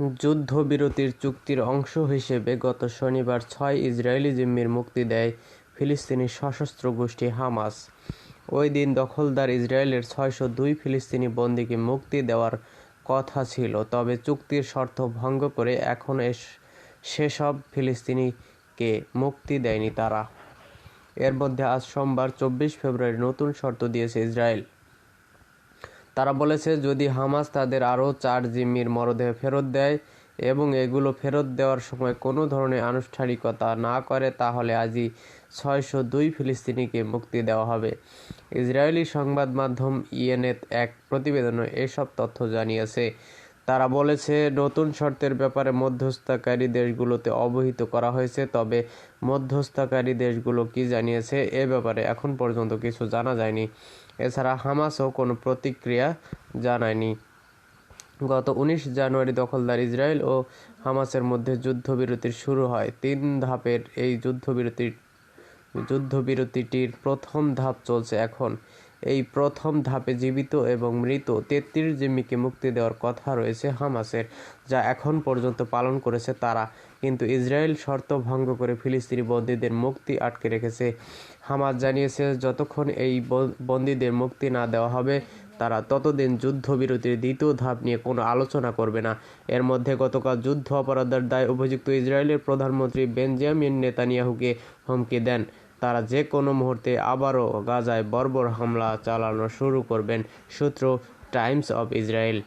যুদ্ধবিরতির চুক্তির অংশ হিসেবে গত শনিবার ছয় ইসরায়েলি জিম্মির মুক্তি দেয় ফিলিস্তিনি সশস্ত্র গোষ্ঠী হামাস। ওই দিন দখলদার ইসরায়েলের ছয়শো দুই ফিলিস্তিনি বন্দীকে মুক্তি দেওয়ার কথা ছিল, তবে চুক্তির শর্ত ভঙ্গ করে এখনও সেসব ফিলিস্তিনিকে মুক্তি দেয়নি তারা। এর মধ্যে আজ সোমবার চব্বিশ ফেব্রুয়ারি নতুন শর্ত দিয়েছে ইসরায়েল। তারা বলেছে, যদি হামাস তাদের আরও চার জিম্মির মরদেহ ফেরত দেয় এবং এগুলো ফেরত দেওয়ার সময় কোনো ধরনের আনুষ্ঠানিকতা না করে, তাহলে আজই ছয়শো দুই ফিলিস্তিনিকে মুক্তি দেওয়া হবে। ইসরায়েলি সংবাদ মাধ্যম ইএনএত এক প্রতিবেদনে এসব তথ্য জানিয়েছে। তারা বলেছে, নতুন শর্তের ব্যাপারে মধ্যস্থতাকারী দেশগুলোতে অবহিত করা হয়েছে, তবে মধ্যস্থতাকারী দেশগুলো কি জানিয়েছে এ ব্যাপারে এখন পর্যন্ত কিছু জানা যায়নি। এছাড়া হামাসও কোনো প্রতিক্রিয়া জানায়নি। গত উনিশ জানুয়ারি দখলদার ইসরায়েল ও হামাসের মধ্যে যুদ্ধবিরতির শুরু হয়। তিন ধাপের এই যুদ্ধবিরতির যুদ্ধবিরতিটির প্রথম ধাপ চলছে এখন। এই প্রথম ধাপে জীবিত এবং মৃত তেত্রিশ জিম্মিকে মুক্তি দেওয়ার কথা রয়েছে হামাসের, যা এখন পর্যন্ত পালন করেছে তারা। কিন্তু ইসরায়েল শর্ত ভঙ্গ করে ফিলিস্তিনি বন্দীদের মুক্তি আটকে রেখেছে। হামাস জানিয়েছে, যতক্ষণ এই বন্দীদের মুক্তি না দেওয়া হবে, তারা ততদিন যুদ্ধবিরতির দ্বিতীয় ধাপ নিয়ে কোনো আলোচনা করবে না। এর মধ্যে গতকাল যুদ্ধ অপরাধের দায় অভিযুক্ত ইসরায়েলের প্রধানমন্ত্রী বেঞ্জামিন নেতানিয়াহুকে হুমকি দেন। তারা যে কোনো মুহূর্তে আবারও গাজায় বর্বর হামলা চালানো শুরু করবেন, সূত্র টাইমস অব ইসরায়েল।